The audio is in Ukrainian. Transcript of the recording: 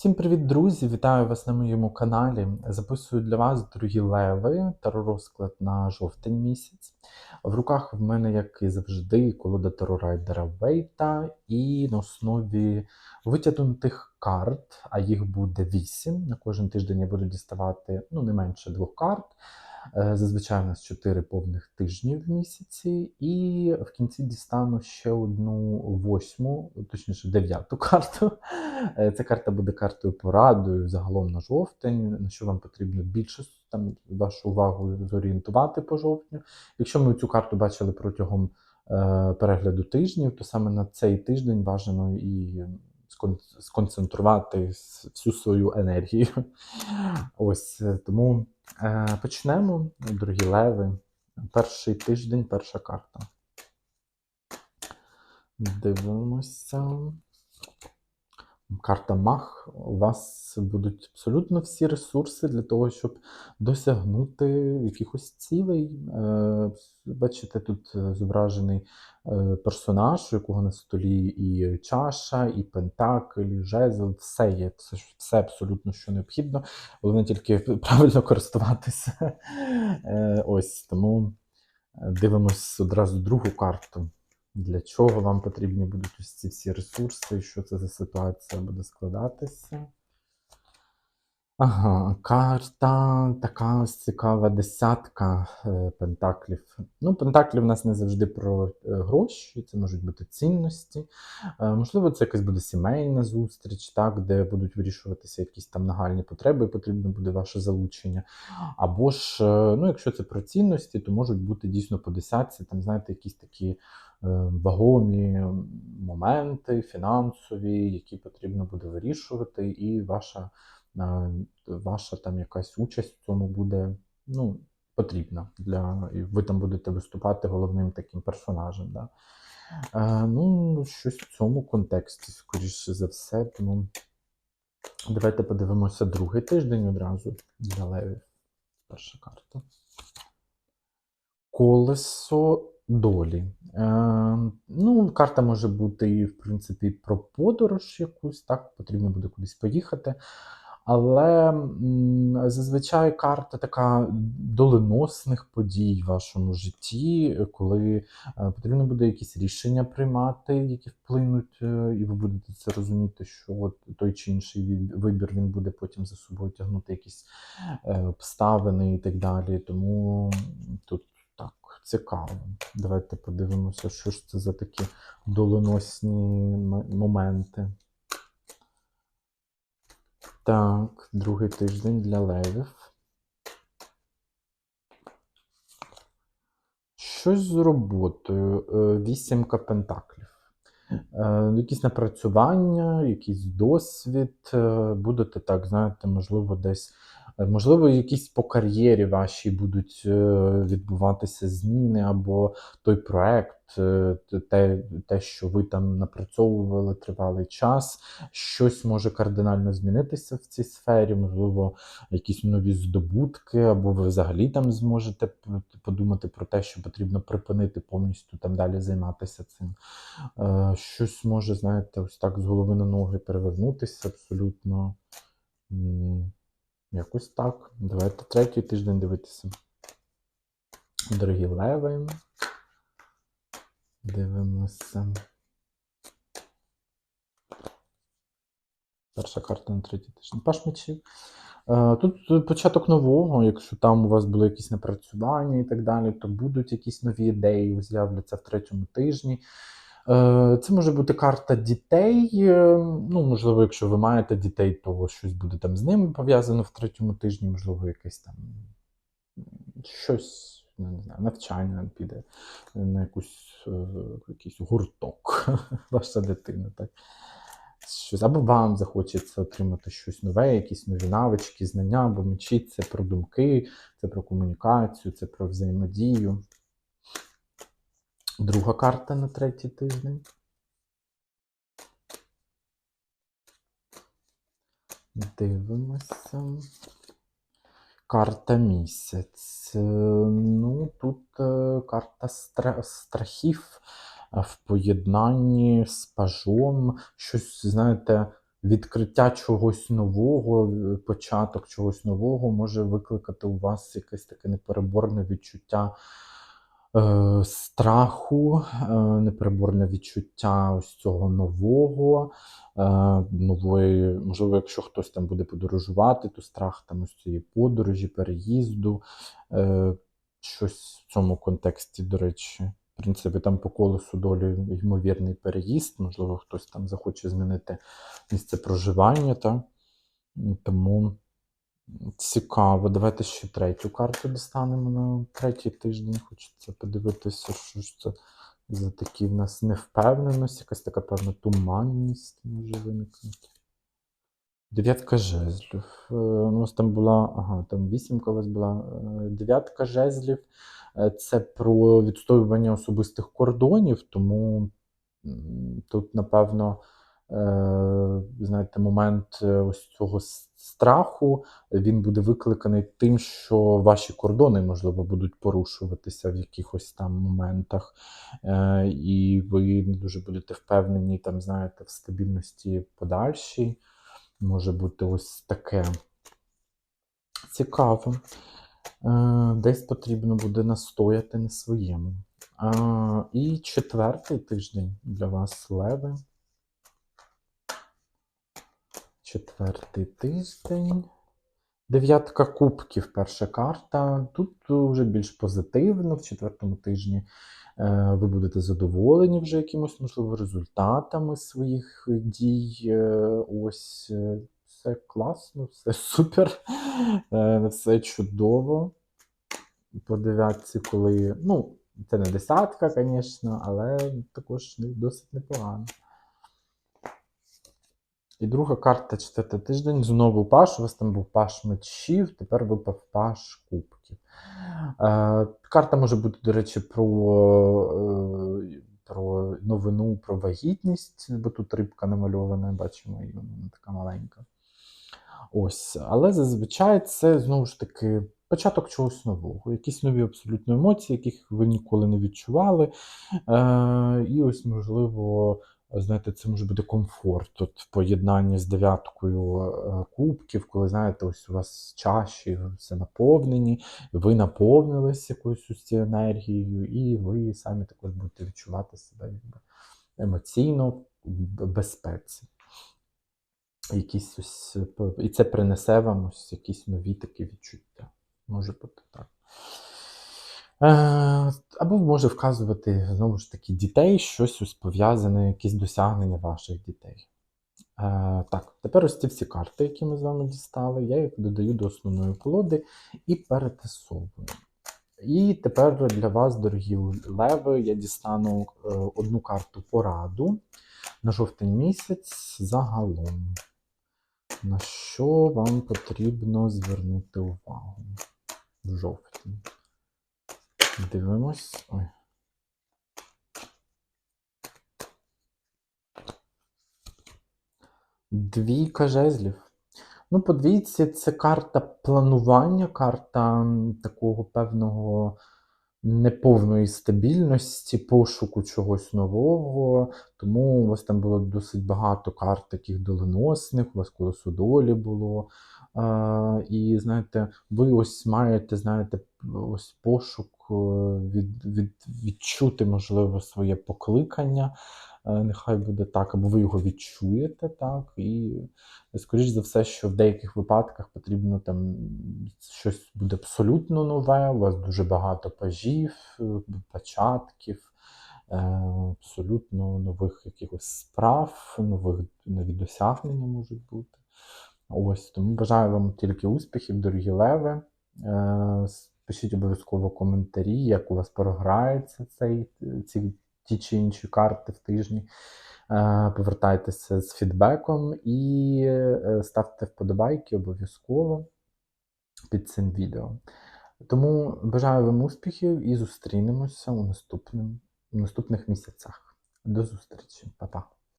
Всім привіт, друзі! Вітаю вас на моєму каналі. Записую для вас дорогі леви теророзклад на жовтень місяць. В руках в мене, як і завжди, колода терорайдера Вейта, і на основі витягнутих карт, а їх буде 8. На кожен тиждень я буду діставати ну, не менше двох карт. Е, Зазвичай у нас 4 повних тижні в місяці, і в кінці дістану ще одну восьму, точніше дев'яту карту. Е, Ця карта буде картою порадою загалом на жовтень, на що вам потрібно більше там вашу увагу зорієнтувати по жовтню. Якщо ми цю карту бачили протягом е, перегляду тижнів, то саме на цей тиждень бажано і сконцентрувати всю свою енергію. Ось е, тому почнемо, дорогі леви. Перший тиждень, перша карта. Дивимося. Карта Мах. У вас будуть абсолютно всі ресурси для того, щоб досягнути якихось цілей. Е, Бачите, тут е, зображений е, персонаж, у якого на столі і чаша, і пентакль, і жезл, все є, все, все абсолютно що необхідно. Головне тільки правильно користуватися. Ось тому дивимось одразу другу карту. Для чого вам потрібні будуть ось ці всі ресурси, що це за ситуація буде складатися? Ага, карта така ось цікава десятка е, пентаклів. Ну, пентаклі в нас не завжди про е, гроші, це можуть бути цінності. Е, можливо, це якась буде сімейна зустріч, так, де будуть вирішуватися якісь там нагальні потреби, і потрібно буде ваше залучення. Або ж, ну, якщо це про цінності, то можуть бути дійсно по десятці, там, знаєте, якісь такі вагомі моменти, фінансові, які потрібно буде вирішувати, і ваша е, ваша там якась участь в цьому буде ну, потрібна. Для, і ви там будете виступати головним таким персонажем. Да? Е, ну, щось в цьому контексті, скоріше за все. Тому давайте подивимося другий тиждень одразу для левів. Перша карта. Колесо долі. Е, ну, карта може бути в принципі, про подорож якусь, так, потрібно буде кудись поїхати. Але зазвичай карта така доленосних подій в вашому житті, коли е, потрібно буде якісь рішення приймати, які вплинуть, е, і ви будете це розуміти, що от той чи інший вибір він буде потім за собою тягнути якісь е, обставини і так далі. Тому тут цікаво. Давайте подивимося, що ж це за такі доленосні моменти. Так, другий тиждень для левів. Щось з роботою. Е, Вісімка пентаклів. Е, Якісь напрацювання, якийсь досвід. е, Будете так, знаєте, можливо, десь. Е, Можливо, якісь по кар'єрі вашій будуть е, відбуватися зміни, або той проект, е, те, те, що ви там напрацьовували тривалий час, щось може кардинально змінитися в цій сфері, можливо, якісь нові здобутки, або ви взагалі там зможете подумати про те, що потрібно припинити повністю там далі займатися цим. Щось може, знаєте, ось так з голови на ноги перевернутися абсолютно. Якось так. Давайте третій тиждень дивитися. Дорогі леви. Дивимося. Перша карта на третій тиждень. Паш мечів. Е, Тут початок нового, якщо там у вас були якісь напрацювання і так далі, то будуть якісь нові ідеї, з'являться в третьому тижні. Е, Це може бути карта дітей. е, Ну, можливо, якщо ви маєте дітей, то щось буде там з ними пов'язано в третьому тижні, можливо, якесь там щось, ну, не знаю, навчання піде на якусь, е, якийсь гурток, ваша дитина. Так? Щось, або вам захочеться отримати щось нове, якісь нові навички, знання, або мечі це про думки, це про комунікацію, це про взаємодію. Друга карта на третій тиждень. Дивимося. Карта місяць. Ну, тут е, карта страхів е, в поєднанні з пажом. Щось, знаєте, відкриття чогось нового, початок чогось нового може викликати у вас якесь таке непереборне відчуття страху, е, непереборне відчуття ось цього нового, е, нової, можливо, якщо хтось там буде подорожувати, то страх там ось цієї подорожі, переїзду, е, щось в цьому контексті, до речі. В принципі, там по колесу долі ймовірний переїзд, можливо, хтось там захоче змінити місце проживання, так? Тому цікаво. Давайте ще третю карту дістанемо на третій тиждень. Хочеться подивитися, що ж це за такі в нас невпевненість, якась така певна туманність може виникнути. Дев'ятка жезлів. Е, У нас там була, ага, там вісімка у вас була. е, Дев'ятка жезлів. Е, Це про відстоювання особистих кордонів, тому тут, напевно, знаєте, момент е, ось цього страху він буде викликаний тим, що ваші кордони, можливо, будуть порушуватися в якихось там моментах, е, і ви не дуже будете впевнені, там, знаєте, в стабільності подальшій. Може бути ось таке. Цікаво. Е, Десь потрібно буде настояти на своєму. І четвертий тиждень для вас леви. Четвертий тиждень. Дев'ятка кубків, перша карта. Тут вже більш позитивно в четвертому тижні. Е, Ви будете задоволені вже якимось, можливо, результатами своїх дій. Е, Ось е, все класно, все супер, все чудово. По дев'ятці, коли. Ну, це не десятка, звісно, але також досить непогано. І друга карта четвертий тиждень. Знову паш. У вас там був паш мечів, тепер випав паш кубків. Е, карта може бути, до речі, про, е, про новину про вагітність, бо тут рибка намальована, бачимо, і вона така маленька. Ось, але зазвичай це знову ж таки початок чогось нового, якісь нові абсолютно емоції, яких ви ніколи не відчували. Е, і ось, можливо, знаєте, це може бути комфорт от, в поєднанні з дев'яткою е, кубків, коли знаєте, ось у вас чаші все наповнені, ви наповнились якоюсь ось цією енергією, і ви самі також будете відчувати себе якби, емоційно в безпеці якісь ось, е, і це принесе вам ось якісь нові такі відчуття. Може бути так. Е, або може вказувати знову ж таки дітей, щось ось пов'язане, якісь досягнення ваших дітей. Е, так, тепер ось ці всі карти, які ми з вами дістали, я їх додаю до основної колоди і перетасовую. І тепер для вас, дорогі леви, я дістану е, одну карту пораду на жовтень місяць загалом. На що вам потрібно звернути увагу в жовтні? Дивимось. Ой. Двійка жезлів. Ну, по двійці це карта планування, карта такого певного неповної стабільності, пошуку чогось нового. Тому у вас там було досить багато карт таких доленосних, у вас колесо долі було. І знаєте, ви ось маєте, знаєте, ось пошук від, від, відчути, можливо, своє покликання. Е, Нехай буде так, або ви його відчуєте, так, і скоріш за все, що в деяких випадках потрібно там щось буде абсолютно нове, у вас дуже багато пажів, е, початків, е, абсолютно нових якихось справ, нових нові досягнення можуть бути. Ось тому бажаю вам тільки успіхів, дорогі леви. Пишіть обов'язково коментарі, як у вас програється цей, ці ті чи інші карти в тижні. Е, Повертайтеся з фідбеком і е, ставте вподобайки обов'язково під цим відео. Тому бажаю вам успіхів і зустрінемося у наступним, у наступних місяцях. До зустрічі, Па-па.